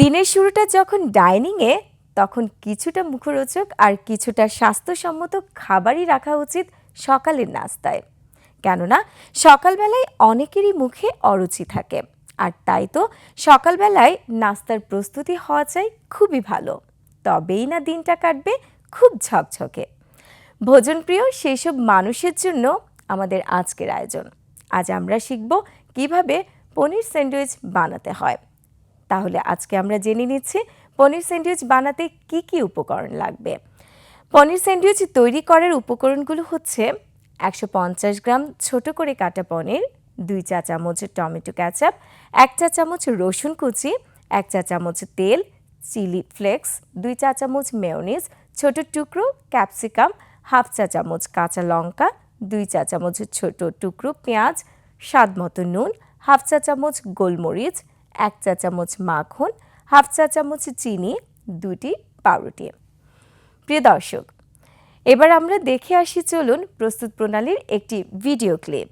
দিনের শুরুটা যখন ডাইনিংয়ে, তখন কিছুটা মুখরোচক আর কিছুটা স্বাস্থ্যসম্মত খাবারই রাখা উচিত সকালের নাস্তায়। কেননা, সকালবেলায় অনেকেরই মুখে অরুচি থাকে, আর তাই তো সকালবেলায় নাস্তার প্রস্তুতি হওয়া চাই খুবই ভালো। তবেই না দিনটা কাটবে খুব ঝকঝকে। ভোজনপ্রিয় সেই সব মানুষের জন্য আমাদের আজকের আয়োজন। আজ আমরা শিখব কীভাবে পনির স্যান্ডউইচ বানাতে হয়। তাহলে আজকে আমরা জেনে নিচ্ছি পনির স্যান্ডউইচ বানাতে কি কি উপকরণ লাগবে। পনির স্যান্ডউইচ তৈরি করার উপকরণগুলো হচ্ছে একশো পঞ্চাশ গ্রাম ছোট করে কাটা পনির, দুই চা চামচ টমেটো ক্যাচাপ এক চা চামচ রসুন কুচি, এক চা চামচ তেল, চিলি ফ্লেক্স, দুই চা চামচ মেয়োনিজ, ছোট টুকরো ক্যাপসিকাম, হাফ চা চামচ কাঁচা লঙ্কা, দুই চা চামচ ছোট টুকরো পেঁয়াজ, স্বাদ মতো নুন, হাফ চা চামচ গোলমরিচ এক চা চামচ মাখন, হাফ চা চামচ চিনি দুটি পাউরুটি। প্রিয় দর্শক, এবার আমরা দেখে আসি চলুন প্রস্তুত প্রণালীর একটি ভিডিও ক্লিপ।